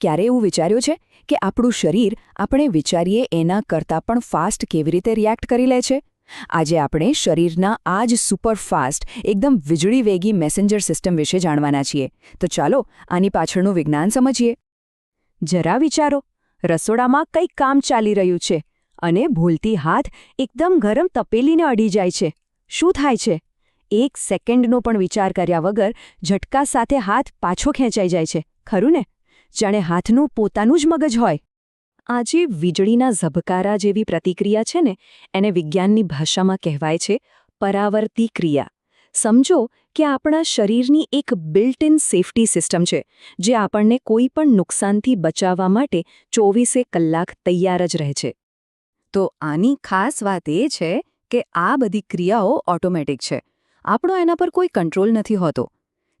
ક્યારે એવું વિચાર્યું છે કે આપણું શરીર, આપણે વિચારીએ એના કરતાં પણ ફાસ્ટ કેવી રીતે રિએક્ટ કરી લે છે? આજે આપણે શરીરના આ જ સુપરફાસ્ટ, એકદમ વીજળી વેગી મેસેન્જર સિસ્ટમ વિશે જાણવાના છીએ. તો ચાલો આની પાછળનું વિજ્ઞાન સમજીએ. જરા વિચારો, રસોડામાં કંઈક કામ ચાલી રહ્યું છે અને ભૂલતી હાથ એકદમ ગરમ તપેલીને અડી જાય છે. શું થાય છે? એક સેકન્ડનો પણ વિચાર કર્યા વગર ઝટકા સાથે હાથ પાછો ખેંચાઈ જાય છે. ખરું ને? જાણે હાથનું પોતાનું જ મગજ હોય. આ જે વીજળીના ઝબકારા જેવી પ્રતિક્રિયા છે ને, એને વિજ્ઞાનની ભાષામાં કહેવાય છે પરાવર્તી ક્રિયા. સમજો કે આપણા શરીરની એક બિલ્ટ ઇન સેફટી સિસ્ટમ છે, જે આપણને કોઈ પણ નુકસાનથી બચાવવા માટે ચોવીસે કલાક તૈયાર જ રહે છે. તો આની ખાસ વાત એ છે કે આ બધી ક્રિયાઓ ઓટોમેટિક છે. આપણો એના પર કોઈ કંટ્રોલ નથી હોતો.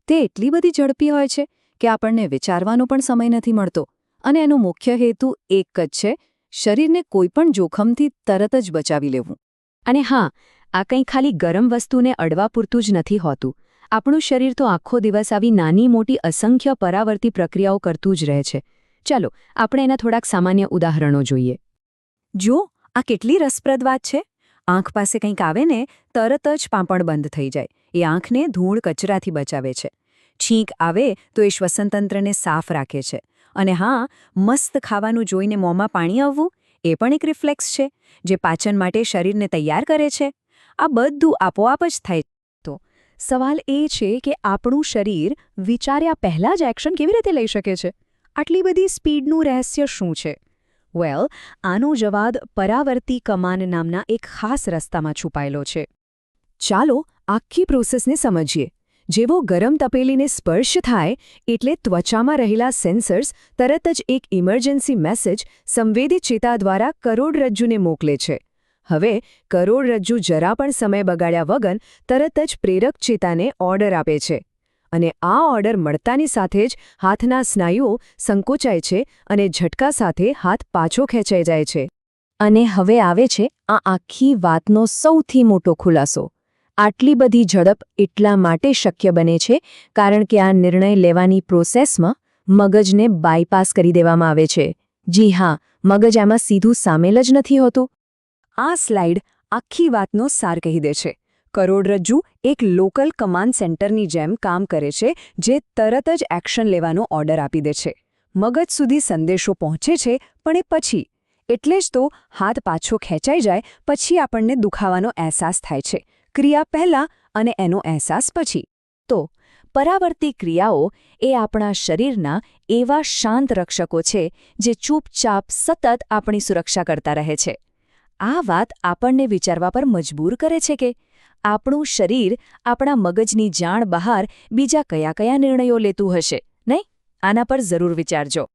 તે એટલી બધી ઝડપી હોય છે કે આપણને વિચારવાનો પણ સમય નથી મળતો. અને એનો મુખ્ય હેતુ એક જ છે, શરીરને કોઈપણ જોખમથી તરત જ બચાવી લેવું. અને હા, આ કંઈ ખાલી ગરમ વસ્તુને અડવા પૂરતું જ નથી હોતું. આપણું શરીર તો આખો દિવસ આવી નાની મોટી અસંખ્ય પરાવર્તી પ્રક્રિયાઓ કરતું જ રહે છે. ચાલો, આપણે એના થોડાક સામાન્ય ઉદાહરણો જોઈએ. જો આ કેટલી રસપ્રદ વાત છે. આંખ પાસે કંઈક આવે ને, તરત જ પાંપણ બંધ થઈ જાય. એ આંખને ધૂળ કચરાથી બચાવે છે. છીંક આવે તો એ શ્વસનતંત્રને સાફ રાખે છે. અને હા, મસ્ત ખાવાનું જોઈને મોંમાં પાણી આવવું એ પણ એક રિફ્લેક્સ છે, જે પાચન માટે શરીરને તૈયાર કરે છે. આ બધું આપોઆપ જ થાય તો. સવાલ એ છે કે આપણું શરીર વિચાર્યા પહેલાં જ એક્શન કેવી રીતે લઈ શકે છે? આટલી બધી સ્પીડનું રહસ્ય શું છે? વેલ, આનો જવાબ પરાવર્તી કમાન નામના એક ખાસ રસ્તામાં છુપાયેલો છે. ચાલો આખી પ્રોસેસને સમજીએ. જેવો ગરમ તપેલીને સ્પર્શ થાય એટલે ત્વચામાં રહેલા સેન્સર્સ તરત જ એક ઇમરજન્સી મેસેજ સંવેદી ચેતા દ્વારા કરોડરજ્જુને મોકલે છે. હવે કરોડરજ્જુ જરા પણ સમય બગાડ્યા વગર તરત જ પ્રેરક ચેતાને ઓર્ડર આપે છે. અને આ ઓર્ડર મળતાની સાથે જ હાથના સ્નાયુઓ સંકોચાય છે અને ઝટકા સાથે હાથ પાછો ખેંચાઈ જાય છે. અને હવે આવે છે આ આખી વાતનો સૌથી મોટો ખુલાસો. આટલી બધી ઝડપ એટલા માટે શક્ય બને છે, કારણ કે આ નિર્ણય લેવાની પ્રોસેસમાં મગજને બાયપાસ કરી દેવામાં આવે છે. જી હા, મગજ આમાં સીધું સામેલ જ નથી હોતું. આ સ્લાઇડ આખી વાતનો સાર કહી દે છે. કરોડરજ્જુ એક લોકલ કમાન્ડ સેન્ટરની જેમ કામ કરે છે, જે તરત જ એક્શન લેવાનો ઓર્ડર આપી દે છે. મગજ સુધી સંદેશો પહોંચે છે, પણ એ પછી. એટલે જ તો હાથ પાછો ખેંચાઈ જાય, પછી આપણને દુખાવાનો અહેસાસ થાય છે. ક્રિયા પહેલાં અને એનો અહેસાસ પછી. તો, પરાવર્તી ક્રિયાઓ એ આપણા શરીરના એવા શાંત રક્ષકો છે જે ચૂપચાપ સતત આપણી સુરક્ષા કરતા રહે છે. આ વાત આપણને વિચારવા પર મજબૂર કરે છે કે આપણું શરીર આપણા મગજની જાણ બહાર બીજા કયા કયા નિર્ણયો લેતું હશે, નહીં? આના પર જરૂર વિચારજો.